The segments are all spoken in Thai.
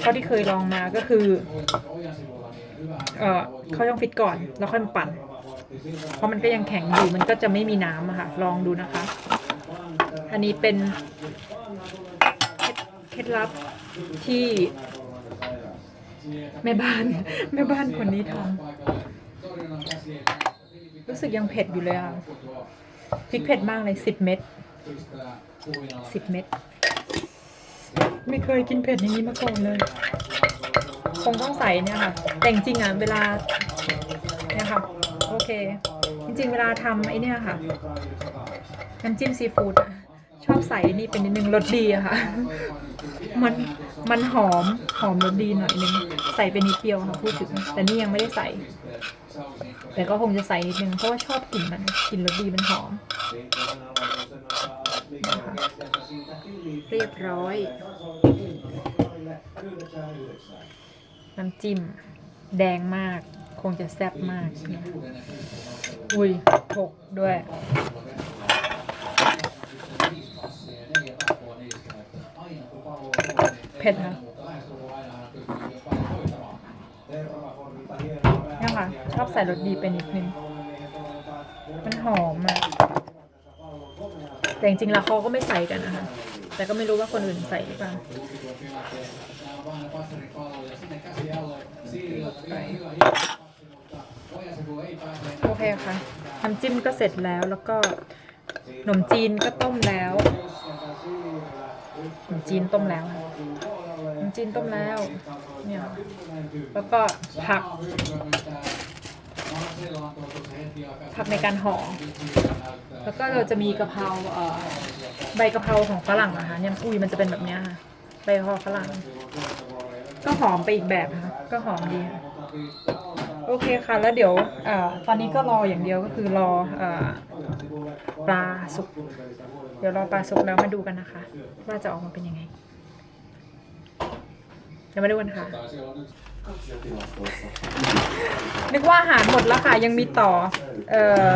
เท่าที่เคยลองมาก็คือ เออเขาต้องฟิตก่อน แล้วค่อยมาปั่น เพราะมันก็ยังแข็งอยู่มันก็จะไม่มีน้ำอะค่ะ ลองดูนะคะ อันนี้เป็นเคล็ดลับที่แม่บ้านแม่บ้านคนนี้ทำรู้สึกยังเผ็ดอยู่เลยอะพริกเผ็ดมากเลยสิบเม็ดสิบเม็ด ไม่เคยกินเผ็ดอย่างนี้มาก่อนเลย คงต้องใส่เนี่ยค่ะ แต่จริงๆอะเวลาเนี่ยค่ะ โอเค จริงๆ เวลาทำไอ้เนี่ยค่ะ น้ำจิ้มซีฟู้ดชอบใส่นี่เป็นนิดนึงรสดีอะค่ะ มัน มันหอมหอมรสดีหน่อยนึงใส่ไปนิดเดียวค่ะพูดถึงแต่นี่ยังไม่ได้ใส่ แต่ก็คงจะใส่นิดนึงเพราะว่าชอบกลิ่นมันกลิ่นรสดีมันหอมเรียบร้อยน้ำจิ้มแดงมาก คงจะแซ่บมากเนี่ยอุ้ยหกด้วย เผ็ดนะเนี่ยค่ะ ชอบใส่รสดีไปนิดนึง มันหอมอะ แต่จริงๆแล้วเขาก็ไม่ใส่กันนะคะ แต่ก็ไม่รู้ว่าคนอื่นใส่หรือเปล่าโอเคค่ะน้ำจิ้มก็เสร็จแล้วแล้วก็ขนมจีนก็ต้มแล้วขนมจีนต้มแล้วค่ะ จีนต้มแล้ว เนี่ยแล้วก็ผัก ผักในการห่อ แล้วก็เราจะมีกะเพราเอ่อใบกะเพราของฝรั่งอะคะเนี่ยอุ้ยมันจะเป็นแบบเนี้ยค่ะใบกะเพราฝรั่ง ก็หอมไปอีกแบบค่ะ ก็หอมดีโอเคค่ะ แล้วเดี๋ยวอตอนนี้ก็รออย่างเดียวก็คือรออปลาสุก เดี๋ยวรอปลาสุกแล้วมาดูกันนะคะ ว่าจะออกมาเป็นยังไง เดี๋ยวมาดูกันค่ะ นึกว่าอาหารหมดแล้วค่ะ ยังมีต่อ เอ่อ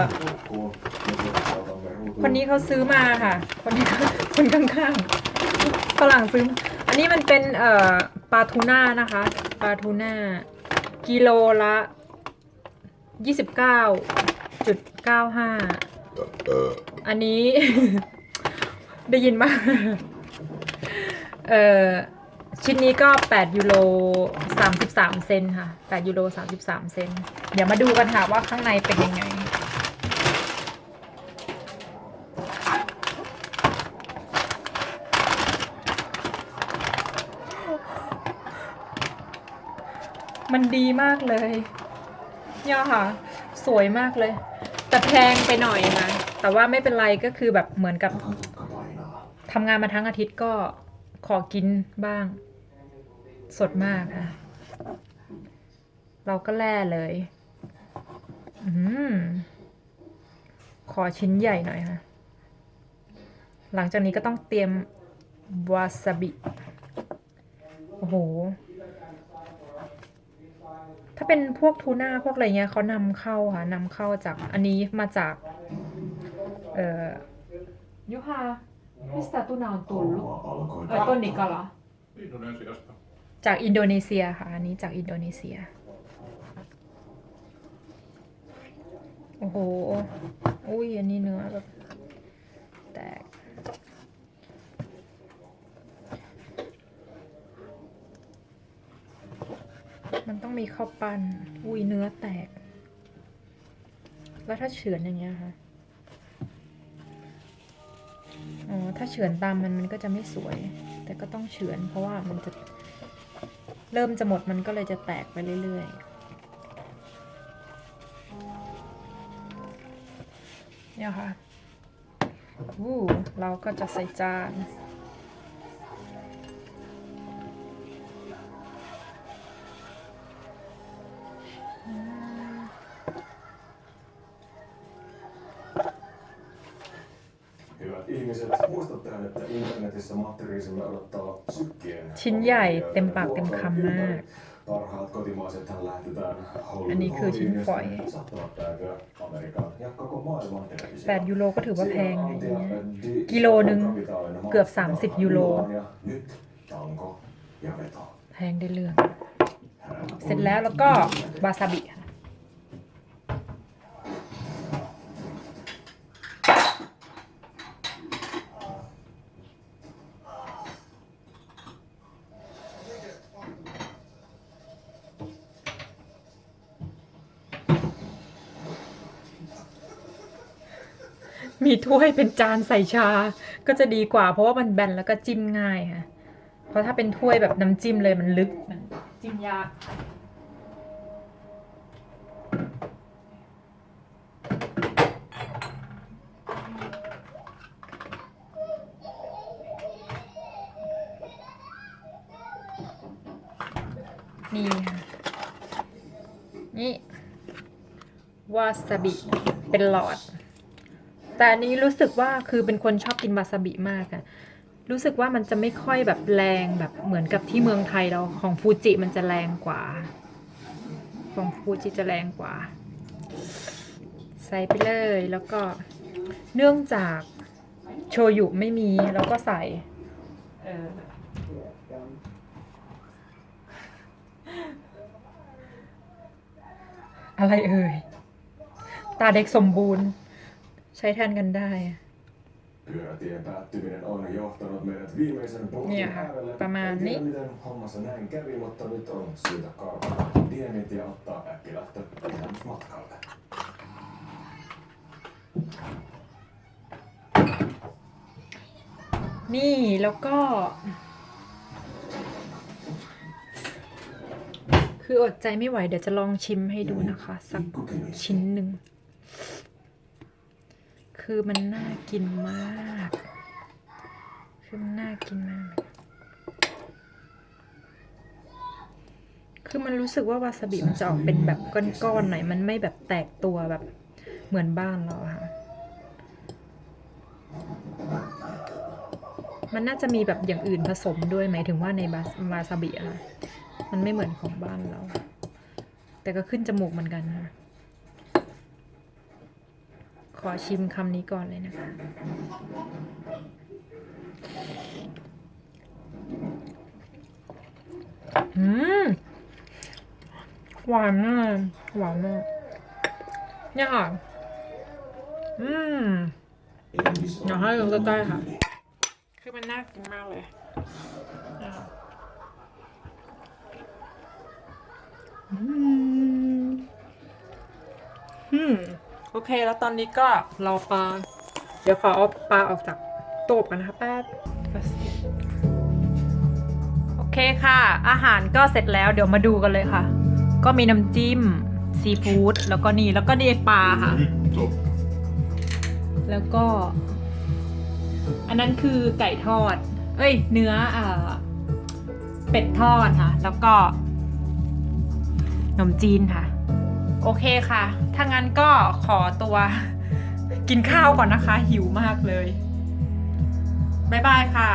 คนนี้เขาซื้อมาค่ะ คนนี้เขาคนข้างๆฝรั่งซื้อ อันนี้มันเป็นเอ่อปลาทูน่านะคะ ปลาทูน่า กิโลละยี่สิบเก้าจุดเก้าห้าอันนี้ ได้ยินมากเอ่อ ชิ้นนี้ก็ 8 ยูโร 33 เซนค่ะ 8 ยูโร 33 เซน เดี๋ยวมาดูกันค่ะว่าข้างในเป็นยังไง มันดีมากเลยเนี่ยค่ะ สวยมากเลย แต่แพงไปหน่อยนะแต่ว่าไม่เป็นไรก็คือแบบเหมือนกับทำงานมาทั้งอาทิตย์ก็ ขอกินบ้าง สดมากค่ะ เราก็แล่เลยอืมขอชิ้นใหญ่หน่อยค่ะ หลังจากนี้ก็ต้องเตรียมวาซาบิ โอ้โห ถ้าเป็นพวกทูน่าพวกอะไรเงี้ยเขานำเข้าค่ะนำเข้าจากอันนี้มาจาก เอ่อยูฮา พิสตาตูนาตุลเออต้นนี้ก็เหรอ Indonesiasta. จากอินโดนีเซียค่ะ อันนี้จากอินโดนีเซีย โอ้โห อุ้ย อันนี้เนื้อแบบแตก มันต้องมีข้าวปั้น อุ้ย เนื้อแตก แล้วถ้าเฉือนอย่างเงี้ยค่ะ ถ้าเฉือนตามมันมันก็จะไม่สวย แต่ก็ต้องเฉือน เพราะว่ามันจะเริ่มจะหมดมันก็เลยจะแตกไปเรื่อยๆเนี่ยค่ะอู้เราก็จะใส่จาน ihmiset, muistuttelen, että internetissä Matteriisimme odottaa sykkien ชิ้นใหญ่เต็มปากเต็มคำมาก Parhaat kotimaisethan lähetetään อันนี้คือชิ้นฝอย Saattavat päätyä Amerikan ja koko maailman 8ยูโรก็ถือว่าแพงอย่างเงี้ย กิโลหนึ่งเกือบ30ยูโร Ja nyt tanko ja veto. แพงได้เรื่อง Hän เสร็จแล้วแล้วก็วาซาบิค่ะ มีถ้วยเป็นจานใส่ชา ก็จะดีกว่า เพราะว่ามันแบนแล้วก็จิ้มง่ายค่ะ เพราะถ้าเป็นถ้วยแบบน้ำจิ้มเลยมันลึกมันจิ้มยากนี่ค่ะนี่ วาซาบิ เป็นหลอด แต่อันนี้รู้สึกว่าคือเป็นคนชอบกินวาซาบิมากอะรู้สึกว่ามันจะไม่ค่อยแบบแรงแบบเหมือนกับที่เมืองไทยเราของฟูจิมันจะแรงกว่า ของฟูจิจะแรงกว่า ใส่ไปเลยแล้วก็เนื่องจากโชยุไม่มีแล้วก็ใส่เอออะไรเอ่ย ตาเด็กสมบูรณ์ ใช้แทนกันได้อะ Pyörätien päättyminen on johtanut meidät viimeisen blogin Jaha, äärelle. tämä En tiedä, niin. miten hommassa näin kävi, mutta nyt on syytä karvata dienit ja ottaa äkkilähtö matkalle. นี่แล้วก็ คืออดใจไม่ไหว เดี๋ยวจะลองชิมให้ดูนะคะ สักชิ้นหนึ่ง คือมันน่ากินมาก คือมันน่ากินมาก คือมันรู้สึกว่าวาซาบิมันจะออกเป็นแบบก้อนๆหน่อย มันไม่แบบแตกตัวแบบเหมือนบ้านเราค่ะ มันน่าจะมีแบบอย่างอื่นผสมด้วยหมายถึงว่าในบาวาซาบิอะมันไม่เหมือนของบ้านเรา แต่ก็ขึ้นจมูกเหมือนกันค่ะ อชิมคำนี้ก่อนเลยนะคะ อืม หวานมาก หวานมาก เนี่ยค่ะ อืมเดี๋ยวให้ดูใกล้ๆค่ะ คือมันน่ากินมากเลยนะคะอืม อืม โอเค แล้วตอนนี้ก็ราปลา เดี๋ยวขอเอาปลาออกจากโต๊ะกันนะคะแป๊บโอเคค่ะ อาหารก็เสร็จแล้วเดี๋ยวมาดูกันเลยค่ะ ก็มีน้ำจิ้มซีฟู้ดแล้วก็นี่แล้วก็นี่ปลาค่ะแล้วก็ อันนั้นคือไก่ทอด เอ้ย เนื้ออ่าเป็ดทอดค่ะ แล้วก็ขนมจีนค่ะ โอเคค่ะ ถ้างั้นก็ขอตัวกินข้าวก่อนนะคะ หิวมากเลย บ๊ายบายค่ะ